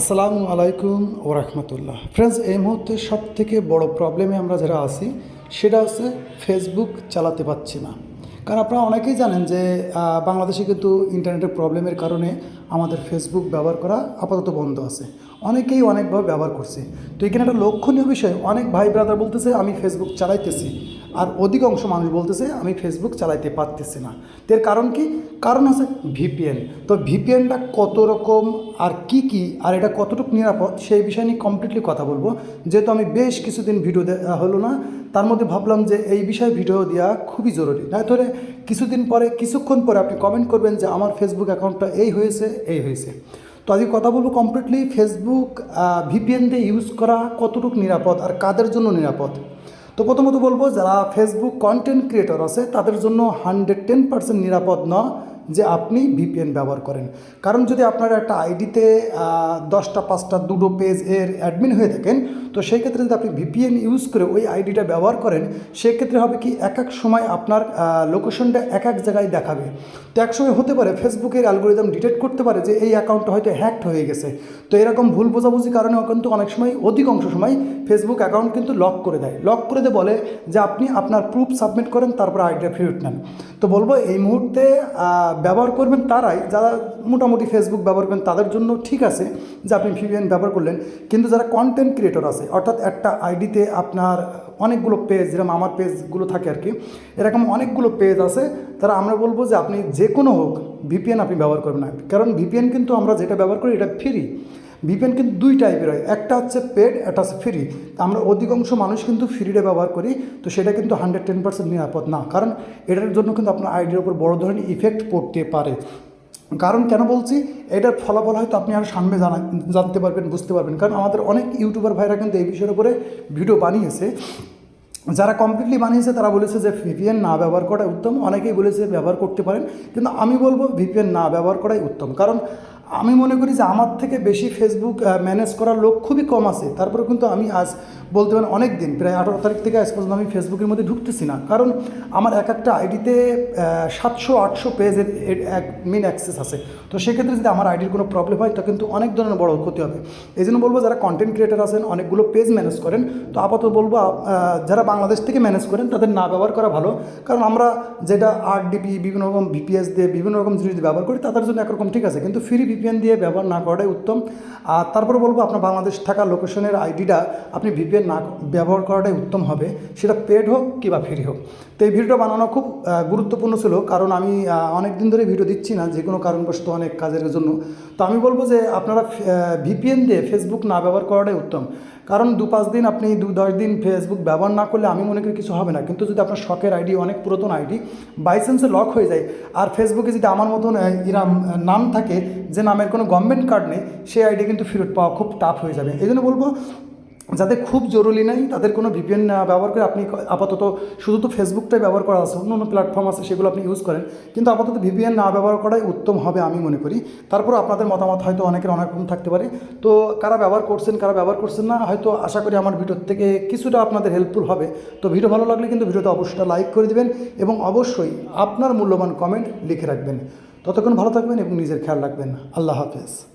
আসসালামু আলাইকুম ও রহমতুল্লাহ। ফ্রেন্ডস এই মুহূর্তে সব থেকে বড় প্রবলেমে আমরা যারা আছি, সেটা হচ্ছে ফেসবুক চালাতে পারছি না। কারণ আপনারা অনেকেই জানেন যে বাংলাদেশে কিন্তু ইন্টারনেটের প্রবলেমের কারণে আমাদের ফেসবুক ব্যবহার করা আপাতত বন্ধ আছে। অনেকেই অনেকভাবে ব্যবহার করছে। তো এখানে একটা লক্ষণীয় বিষয়, অনেক ভাই ব্রাদার বলতেছে, আমি ফেসবুক চালাইতেছি। আর অধিকাংশ মানুষ বলতেছে, আমি ফেসবুক চালাইতে পারতেছি না। এর কারণ কি? কারণ হচ্ছে ভিপিএন তো ভিপিএনটা কত রকম আর কি কি, আর এটা কতটুকু নিরাপদ, সেই বিষয় নিয়ে কমপ্লিটলি কথা বলব। যেহেতু আমি বেশ কিছুদিন ভিডিও দেওয়া হলো না, তার মধ্যে ভাবলাম যে এই বিষয়ে ভিডিও দেওয়া খুবই জরুরি। না ধরে কিছুদিন পরে, কিছুক্ষণ পরে আপনি কমেন্ট করবেন যে, আমার ফেসবুক অ্যাকাউন্টটা এই হয়েছে এই হয়েছে। তো আজকে কথা বলব কমপ্লিটলি ফেসবুক ভিপিএন দিয়ে ইউজ করা কতটুকু নিরাপদ আর কাদের জন্য নিরাপদ? তো প্রথমত বলব, যারা ফেসবুক কন্টেন্ট ক্রিয়েটর আছে, তাদের জন্য হান্ড্রেড টেন পার্সেন্ট নিরাপদ না যে আপনি ভিপিএন ব্যবহার করেন। কারণ যদি আপনার একটা আইডিতে দশটা, পাঁচটা, দুটো পেজ এর অ্যাডমিন হয়ে থাকেন, তো সেই ক্ষেত্রে যদি আপনি ভিপিএন ইউজ করে ওই আইডিটা ব্যবহার করেন সেক্ষেত্রে হবে কি এক এক সময় আপনার লোকেশনটা এক এক জায়গায় দেখাবে। তো এক সময় হতে পারে ফেসবুকের অ্যালগোরিদম ডিটেক্ট করতে পারে যে এই অ্যাকাউন্টটা হয়তো হ্যাকড হয়ে গেছে। তো এরকম ভুল বোঝাবুঝি কারণেও কিন্তু অনেক সময়, অধিকাংশ সময় ফেসবুক অ্যাকাউন্ট কিন্তু লক করে দেয়। লক করে দিয়ে বলে যে আপনি আপনার প্রুফ সাবমিট করেন, তারপর আইডিটা ফেরত নেন। তো বলব এই মুহূর্তে ব্যবহার করবেন তারাই, যারা মোটামুটি ফেসবুক ব্যবহার করেন তাদের জন্য ঠিক আছে যে আপনি ভিভিএন ব্যবহার করলেন। কিন্তু যারা কন্টেন্ট ক্রিয়েটর আছে, অর্থাৎ একটা আইডিতে আপনার অনেকগুলো পেজ যেরকম আমার পেজগুলো থাকে আর কি, এরকম অনেকগুলো পেজ আছে, তারা আমরা বলব যে আপনি যে কোনো হোক ভিপিএন আপনি ব্যবহার করবেন না। কারণ ভিপিএন কিন্তু আমরা যেটা ব্যবহার করি, এটা ফ্রি ভিপিএন কিন্তু দুই টাইপের হয়। একটা হচ্ছে পেড একটা হচ্ছে ফ্রি আমরা অধিকাংশ মানুষ কিন্তু ফ্রিডে ব্যবহার করি, তো সেটা কিন্তু হান্ড্রেড টেন পার্সেন্ট নিরাপদ না। কারণ এটার জন্য কিন্তু আপনার আইডির উপর বড় ধরনের ইফেক্ট পড়তে পারে। কারণ কেন বলছি? এটার ফলাফল হয়তো আপনি আর সামনে জানা, জানতে পারবেন, বুঝতে পারবেন। কারণ আমাদের অনেক ইউটিউবার ভাইরা কিন্তু এই বিষয়ের উপরে ভিডিও বানিয়েছে। যারা কমপ্লিটলি বানিয়েছে, তারা বলেছে যে ভিপিএন না ব্যবহার করাই উত্তম। অনেকেই বলেছে ব্যবহার করতে পারেন। কিন্তু আমি বলব ভিপিএন না ব্যবহার করাই উত্তম। কারণ আমি মনে করি যে আমার থেকে বেশি ফেসবুক ম্যানেজ করার লোক খুবই কম আছে। তারপরে কিন্তু আমি আজ বলতে পারেন অনেক দিন প্রায় আঠারো তারিখ থেকে আজ পর্যন্ত আমি ফেসবুকের মধ্যে ঢুকতেছি না। কারণ আমার এক একটা আইডিতে সাতশো, আটশো পেজের এক মিন অ্যাক্সেস আছে। তো সেক্ষেত্রে যদি আমার আইডির কোনো প্রবলেম হয়, তো কিন্তু অনেক ধরনের বড় ক্ষতি হবে। এই জন্য বলব, যারা কন্টেন্ট ক্রিয়েটার আছেন, অনেকগুলো পেজ ম্যানেজ করেন। তো আপাতত বলব যারা বাংলাদেশ থেকে ম্যানেজ করেন, তাদের না ব্যবহার করা ভালো। কারণ আমরা যেটা আট ডিবি বিভিন্ন রকম বিপিএস দিয়ে বিভিন্ন রকম জিনিস ব্যবহার করি, তাদের জন্য একরকম ঠিক আছে। কিন্তু ফ্রি ভিপিএন দিয়ে ব্যবহার না করাটাই উত্তম। আর তারপরে বলব আপনার বাংলাদেশ থাকা লোকেশনের আইডিটা আপনি ভিপিএন না ব্যবহার করাটাই উত্তম হবে। সেটা পেড হোক কিংবা ফ্রি হোক। তো এই ভিডিওটা বানানো খুব গুরুত্বপূর্ণ ছিল। কারণ আমি অনেক দিন ধরে ভিডিও দিচ্ছি না যে কোনো কারণবশত অনেক কাজের জন্য। তো আমি বলব যে আপনারা ভিপিএন দিয়ে ফেসবুক না ব্যবহার করাটাই উত্তম। কারণ দু পাঁচ দিন আপনি দু দশ দিন ফেসবুক ব্যবহার না করলে আমি মনে করি কিছু হবে না। কিন্তু যদি আপনার শখের আইডি অনেক পুরাতন আইডি বাই চান্সে লক হয়ে যায়, আর ফেসবুকে যদি আমার মতন ইরাম নাম থাকে, যে নামের কোনো গভর্নমেন্ট কার্ড নেই, সেই আইডি কিন্তু ফেরত পাওয়া খুব টাফ হয়ে যাবে। এই জন্য বলব যাদের খুব জরুরি নেই, তাদের কোনো ভিপিএন ব্যবহার করে আপনি আপাতত শুধু তো ফেসবুকটাই ব্যবহার করা আছে, অন্য অন্য প্ল্যাটফর্ম আছে, সেগুলো আপনি ইউজ করেন। কিন্তু আপাতত ভিপিএন না ব্যবহার করাই উত্তম হবে আমি মনে করি। তারপর আপনাদের মতামত হয়তো অনেকের অনেক রকম থাকতে পারে। তো কারা ব্যবহার করছেন, কারা ব্যবহার করছেন না, হয়তো আশা করি আমার ভিডিওর থেকে কিছুটা আপনাদের হেল্পফুল হবে। তো ভিডিও ভালো লাগলে কিন্তু ভিডিওতে অবশ্যই লাইক করে দিবেন এবং অবশ্যই আপনার মূল্যবান কমেন্ট লিখে রাখবেন। ততক্ষণ ভালো থাকবেন এবং নিজের খেয়াল রাখবেন। আল্লাহ হাফেজ।